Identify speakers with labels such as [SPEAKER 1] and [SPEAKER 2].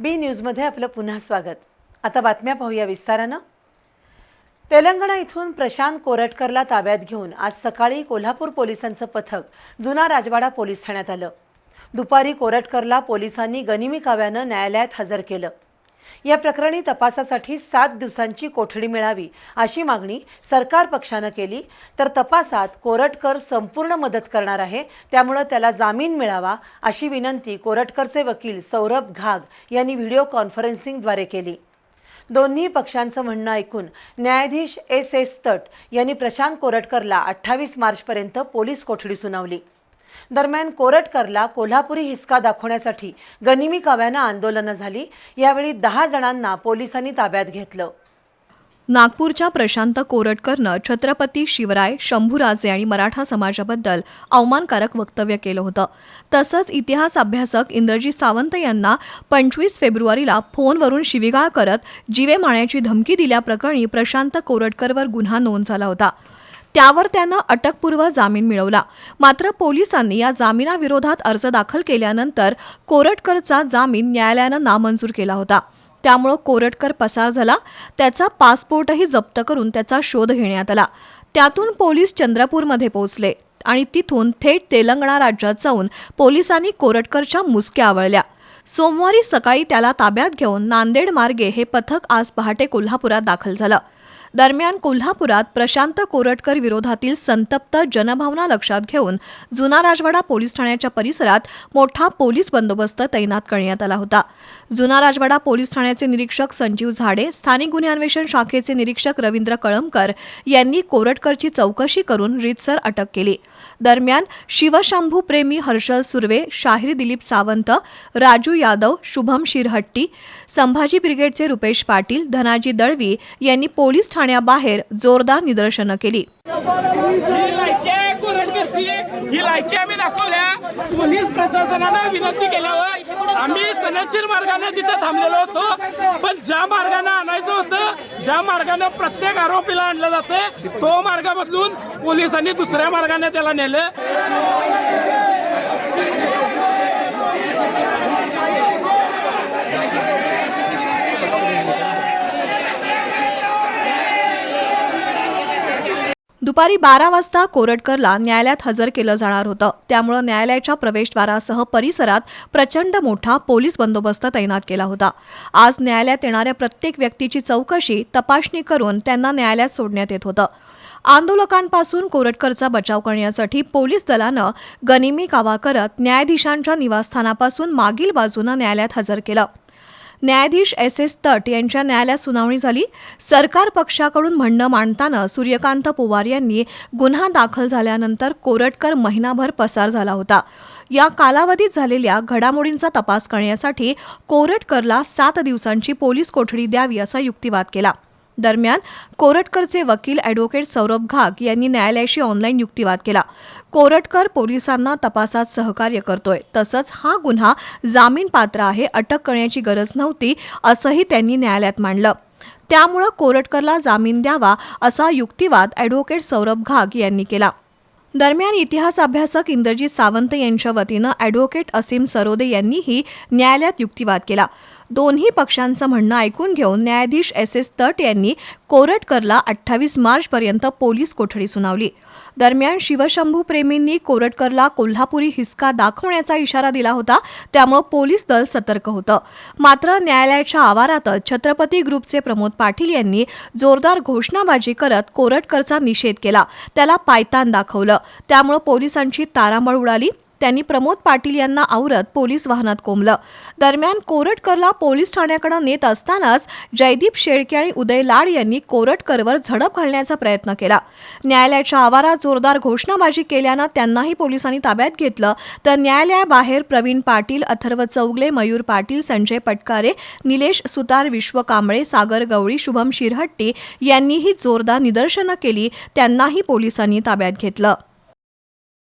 [SPEAKER 1] बी न्यूजमध्ये आपलं पुन्हा स्वागत. आता बातम्या पाहूया विस्तारानं. तेलंगणा इथून प्रशांत कोरटकरला ताब्यात घेऊन आज सकाळी कोल्हापूर पोलिसांचं पथक जुना राजवाडा पोलीस ठाण्यात आलं. दुपारी कोरटकरला पोलिसांनी गनिमी काव्यानं न्यायालयात हजर केलं. या प्रकरणी तपासासाठी सात दिवसांची कोठडी मिळावी अशी मागणी सरकार पक्षानं केली. तर तपासात कोरटकर संपूर्ण मदत करणार आहे त्यामुळं त्याला जामीन मिळावा अशी विनंती कोरटकरचे वकील सौरभ घाग यांनी व्हिडिओ कॉन्फरन्सिंगद्वारे केली. दोन्ही पक्षांचं म्हणणं ऐकून न्यायाधीश एस एस तट यांनी प्रशांत कोरटकरला अठ्ठावीस मार्चपर्यंत पोलीस कोठडी सुनावली. दरम्यान कोरटकरला कोल्हापुरी हिसका दाखवण्यासाठी गनिमी काव्यानं आंदोलनं झाली. यावेळी दहा जणांना पोलिसांनी ताब्यात घेतलं.
[SPEAKER 2] नागपूरच्या प्रशांत कोरटकरनं छत्रपती शिवराय शंभूराजे आणि मराठा समाजाबद्दल अवमानकारक वक्तव्य केलं होतं. तसंच इतिहास अभ्यासक इंद्रजीत सावंत यांना पंचवीस फेब्रुवारीला फोनवरून शिवीगाळ करत जीवे मारण्याची धमकी दिल्याप्रकरणी प्रशांत कोरटकरवर गुन्हा नोंद झाला होता. त्यावर त्यानं अटकपूर्व जामीन मिळवला. मात्र पोलिसांनी या जामिनाविरोधात अर्ज दाखल केल्यानंतर कोरटकरचा जामीन न्यायालयानं नामंजूर केला होता. त्यामुळं कोरटकर पसार झाला. त्याचा पासपोर्टही जप्त करून त्याचा शोध घेण्यात आला. त्यातून पोलीस चंद्रपूरमध्ये पोहोचले आणि तिथून थेट तेलंगणा राज्यात जाऊन पोलिसांनी कोरटकरच्या मुसक्या आवळल्या. सोमवारी सकाळी त्याला ताब्यात घेऊन नांदेड मार्गे हे पथक आज पहाटे कोल्हापुरात दाखल झालं. दरम्यान कोल्हापुरात प्रशांत कोरटकर विरोधातील संतप्त जनभावना लक्षात घेऊन जुना राजवाडा पोलीस ठाण्याच्या परिसरात मोठा पोलीस बंदोबस्त तैनात करण्यात आला होता. जुना राजवाडा पोलीस ठाण्याचे निरीक्षक संजीव झाडे स्थानिक गुन्हे अन्वेषण शाखेचे निरीक्षक रवींद्र कळमकर यांनी कोरटकरची चौकशी करून रीतसर अटक केली. दरम्यान शिवशंभू प्रेमी हर्षल सुर्वे शाहीर दिलीप सावंत राजू यादव शुभम शिरहट्टी संभाजी ब्रिगेडचे रुपेश पाटील धनाजी दळवी यांनी पोलीस ठाण्याबाहेर जोरदार निदर्शनं केली.
[SPEAKER 3] ही लायकी लायकी आम्ही दाखवल्या. पोलीस प्रशासनानं विनंती केल्यावर आम्ही सनदशीर मार्गाने तिथं थांबलेलो होतो. पण ज्या मार्गाने आणायचं होतं ज्या मार्गाने प्रत्येक आरोपीला आणलं जाते तो मार्ग बदलून पोलिसांनी दुसऱ्या मार्गाने त्याला नेलं.
[SPEAKER 2] दुपारी बारा वाजता कोरटकरला न्यायालयात हजर केलं जाणार होतं. त्यामुळं न्यायालयाच्या प्रवेशद्वारासह परिसरात प्रचंड मोठा पोलीस बंदोबस्त तैनात केला होता. आज न्यायालयात येणाऱ्या प्रत्येक व्यक्तीची चौकशी तपासणी करून त्यांना न्यायालयात सोडण्यात येत होतं. आंदोलकांपासून कोरटकरचा बचाव करण्यासाठी पोलीस दलानं गनिमी कावा करत न्यायाधीशांच्या निवासस्थानापासून मागील बाजूनं न्यायालयात हजर केलं. न्यायाधीश एस एस तट यांच्या न्यायालयात सुनावणी झाली. सरकार पक्षाकडून म्हणणं मांडताना सूर्यकांत पोवार यांनी गुन्हा दाखल झाल्यानंतर कोरटकर महिनाभर पसार झाला होता. या कालावधीत झालेल्या घडामोडींचा तपास करण्यासाठी कोरटकरला सात दिवसांची पोलीस कोठडी द्यावी असा युक्तिवाद केला. दरम्यान कोरटकरचे वकील ॲडव्होकेट सौरभ घाग यांनी न्यायालयाशी ऑनलाईन युक्तिवाद केला. कोरटकर पोलिसांना तपासात सहकार्य करतोय. तसंच हा गुन्हा जामीन पात्र आहे अटक करण्याची गरज नव्हती असंही त्यांनी न्यायालयात मांडलं. त्यामुळं कोरटकरला जामीन द्यावा असा युक्तिवाद ॲडव्होकेट सौरभ घाग यांनी केला. दरम्यान इतिहास अभ्यासक इंद्रजीत सावंत यांच्या वतीनं ॲडव्होकेट असीम सरोदे यांनीही न्यायालयात युक्तिवाद केला. दोन्ही पक्षांचं म्हणणं ऐकून घेऊन न्यायाधीश एस एस तट यांनी कोरटकरला अठ्ठावीस मार्चपर्यंत पोलीस कोठडी सुनावली. दरम्यान शिवशंभू प्रेमींनी कोरटकरला कोल्हापुरी हिसका दाखवण्याचा इशारा दिला होता त्यामुळे पोलीस दल सतर्क होतं. मात्र न्यायालयाच्या आवारातच छत्रपती ग्रुपचे प्रमोद पाटील यांनी जोरदार घोषणाबाजी करत कोरटकरचा निषेध केला. त्याला पायतान दाखवलं. त्यामुळे पोलिसांची तारांबळ उडाली. त्यांनी प्रमोद पाटील यांना आवरत पोलीस वाहनात कोंबलं. दरम्यान कोरटकरला पोलीस ठाण्याकडे नेत असतानाच जयदीप शेळके आणि उदय लाड यांनी कोरटकरवर झडप घालण्याचा प्रयत्न केला. न्यायालयाच्या आवारात जोरदार घोषणाबाजी केल्यानं त्यांनाही पोलिसांनी ताब्यात घेतलं. तर न्यायालयाबाहेर प्रवीण पाटील अथर्व चौगले मयूर पाटील संजय पटकारे निलेश सुतार विश्व कांबळे सागर गवळी शुभम शिरहट्टी यांनीही जोरदार निदर्शनं केली. त्यांनाही पोलिसांनी ताब्यात घेतलं.